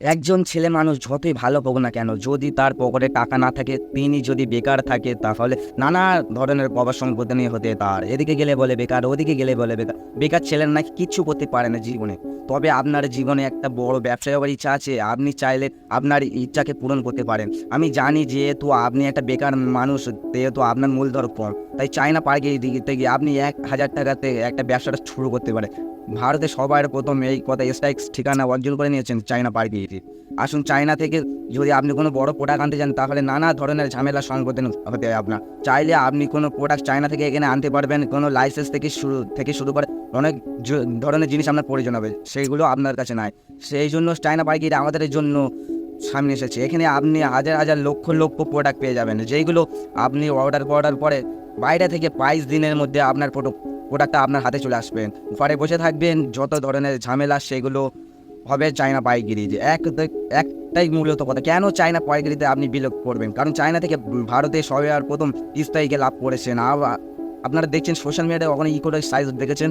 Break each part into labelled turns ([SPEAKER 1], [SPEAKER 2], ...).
[SPEAKER 1] একজন ছেলে মানুষ যতই ভালো হোক না কেন, যদি তার পকেটে টাকা না থাকে, তিনি যদি বেকার থাকে, তাহলে নানা ধরনের নিয়ে হতে তার এদিকে গেলে বলে বেকার, ওদিকে গেলে বলে বেকার। বেকার ছেলের নাকি কিচ্ছু করতে পারে না জীবনে। তবে আপনার জীবনে একটা বড় ব্যবসা হওয়ার ইচ্ছা আছে, আপনি চাইলে আপনার ইচ্ছাকে পূরণ করতে পারেন। আমি জানি যেহেতু আপনি একটা বেকার মানুষ যেহেতু আপনার মূলধর কম। তাই চায়না পার্কে দিতে গিয়ে আপনি এক হাজার টাকাতে একটা ব্যবসাটা শুরু করতে পারে। ভারতে সবার প্রথম এই কথা স্ট্রাইক ঠিকানা অর্জন করে নিয়েছেন চায়না পার্কে আসুন চায়না থেকে যদি আপনি কোনো বড় প্রোডাক্ট আনতে চান, তাহলে নানা ধরনের ঝামেলা সম্বোধন হতে হয় আপনার। চাইলে আপনি কোনো প্রোডাক্ট চায়না থেকে এখানে আনতে পারবেন, কোনো লাইসেন্স থেকে শুরু থেকে শুরু করে অনেক ধরনের জিনিস আপনার প্রয়োজন হবে সেইগুলো আপনার কাছে নাই। সেই জন্য চায়না পাইকারি আমাদের জন্য সামনে এসেছে। এখানে আপনি হাজার হাজার লক্ষ লক্ষ প্রোডাক্ট পেয়ে যাবেন। যেইগুলো আপনি অর্ডার করার পরে বাইরে থেকে বাইশ দিনের মধ্যে আপনার প্রোডাক্টটা আপনার হাতে চলে আসবেন ঘরে বসে থাকবেন, যত ধরনের ঝামেলা সেগুলো হবে চায়না পাইকারি। যে এক একটাই মূলত কথা, কেন চায়না পাইকারিতে আপনি বিলোপ করবেন? কারণ চায়না থেকে ভারতে সবে আর প্রথম স্থায়ীকে লাভ করেছেন। আপনারা দেখছেন সোশ্যাল মিডিয়ায় ওখানে ই করে সাইজ দেখেছেন।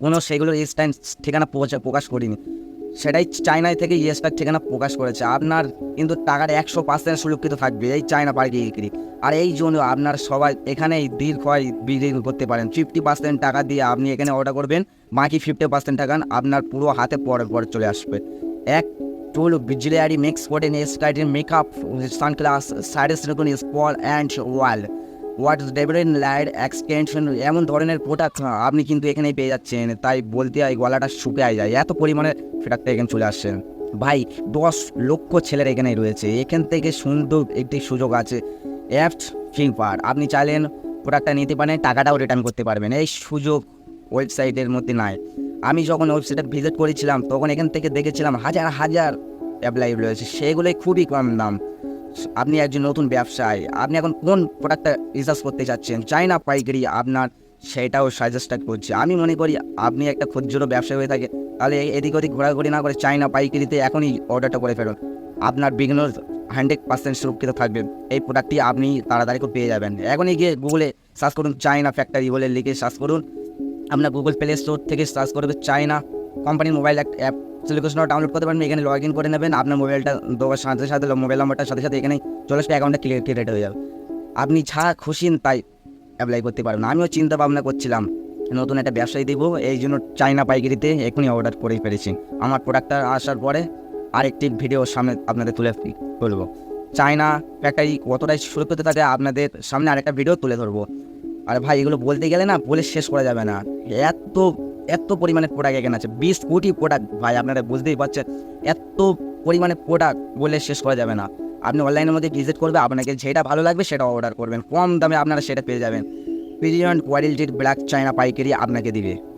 [SPEAKER 1] কোনো সেগুলোর স্টাইন ঠিকানা প্রকাশ করিনি। সেটাই চায়নায় থেকে ইয়েসটার ঠিকানা প্রকাশ করেছে। আপনার কিন্তু টাকার একশো পার্সেন্ট সুরক্ষিত থাকবে এই চায়না পার্কে বিক্রি আর এই জন্য আপনার সবাই এখানেই দীর্ঘ হয় বিক্রি করতে পারেন। ফিফটি পার্সেন্ট টাকা দিয়ে আপনি এখানে অর্ডার করবেন, বাকি ফিফটি পার্সেন্ট টাকা আপনার পুরো হাতে পরে পরে চলে আসবে। এক টুল বিজলিয়ারি মিক্স করে স্কাইটিন মেকআপ সানগ্লাস রেগুন স্পল অ্যান্ড ওয়াল। হোয়াট ডেভিডেন লাইট এক্সটেনশন এমন ধরনের প্রোডাক্ট আপনি কিন্তু এখানেই পেয়ে যাচ্ছেন। তাই বলতে হয়, গলাটা শুকিয়ে যায়। এত পরিমাণে প্রোডাক্টটা এখানে চলে আসছে। ভাই, দশ লক্ষ ছেলের এখানে রয়েছে। এখান থেকে সুন্দর একটি সুযোগ আছে। অ্যাপস ফ্লিপকার্ট আপনি চাইলেন প্রোডাক্টটা নিতে পারেন, টাকাটাও রিটার্ন করতে পারবেন। এই সুযোগ ওয়েবসাইটের মধ্যে নাই। আমি যখন ওয়েবসাইটে ভিজিট করেছিলাম, তখন এখান থেকে দেখেছিলাম হাজার হাজার অ্যাপ্লাই রয়েছে। সেগুলোই খুবই কম দাম। আপনি একজন নতুন ব্যবসায়ী, আপনি এখন কোন প্রোডাক্টটা রিসার্চ করতে চাচ্ছেন চাইনা পাইকারি আপনার সেটাও সাজেস্ট করছি। আমি মনে করি আপনি একটা ক্ষুদ্র ব্যবসায়ী হয়ে থাকে, তাহলে এদিক ওদিক ঘোরাঘুরি না করে চাইনা পাইকারিতে এখনই অর্ডারটা করে ফেলুন। আপনার বিঘ্ন হান্ড্রেড পার্সেন্ট সুরক্ষিত থাকবে। এই প্রোডাক্টটি আপনি তাড়াতাড়ি করে পেয়ে যাবেন। এখনই গিয়ে গুগলে সার্চ করুন চাইনা ফ্যাক্টরি বলে লিখে সার্চ করুন। আপনার গুগল প্লে স্টোর থেকে সার্চ করবে চাইনা কোম্পানির মোবাইল অ্যাপ অ্যাপ্লিকেশনটা ডাউনলোড করতে পারবেন এখানে লগ ইন করে নেবেন, আপনার মোবাইলটা দেওয়ার সাথে সাথে মোবাইল নাম্বারটার সাথে সাথে এখানে চলে আসবে অ্যাকাউন্টটা ক্লিয়ার ক্রিয়েট হয়ে যাবে। আপনি যা খুশি তাই অ্যাপ্লাই করতে পারবেন। আমিও চিন্তা ভাবনা করছিলাম, নতুন একটা ব্যবসায়ী দেবো, এই জন্য চাইনা পাইকারিতে এখনই অর্ডার করেই পেরেছি আমার প্রোডাক্টটা আসার পরে আরেকটি ভিডিও সামনে আপনাদের তুলে তুলবো চাইনা ফ্যাক্টরি কতটাই সুরক্ষিত থাকে আপনাদের সামনে আরেকটা ভিডিও তুলে ধরবো। আর ভাই, এগুলো বলতে গেলে না বলে শেষ করা যাবে না। এত এত পরিমাণে প্রোডাক্ট এখানে আছে। বিশ কোটি প্রোডাক্ট ভাই, আপনারা বুঝতেই পারছেন। এত পরিমাণে প্রোডাক্ট বলে শেষ করা যাবে না। আপনি অনলাইনের মধ্যে ভিজিট করবে, আপনাকে যেটা ভালো লাগবে সেটা অর্ডার করবেন। কম দামে আপনারা সেটা পেয়ে যাবেন। প্রিজিয়ান কোয়ালিটির ব্ল্যাক চায়না পাইকারি আপনাকে দিবে।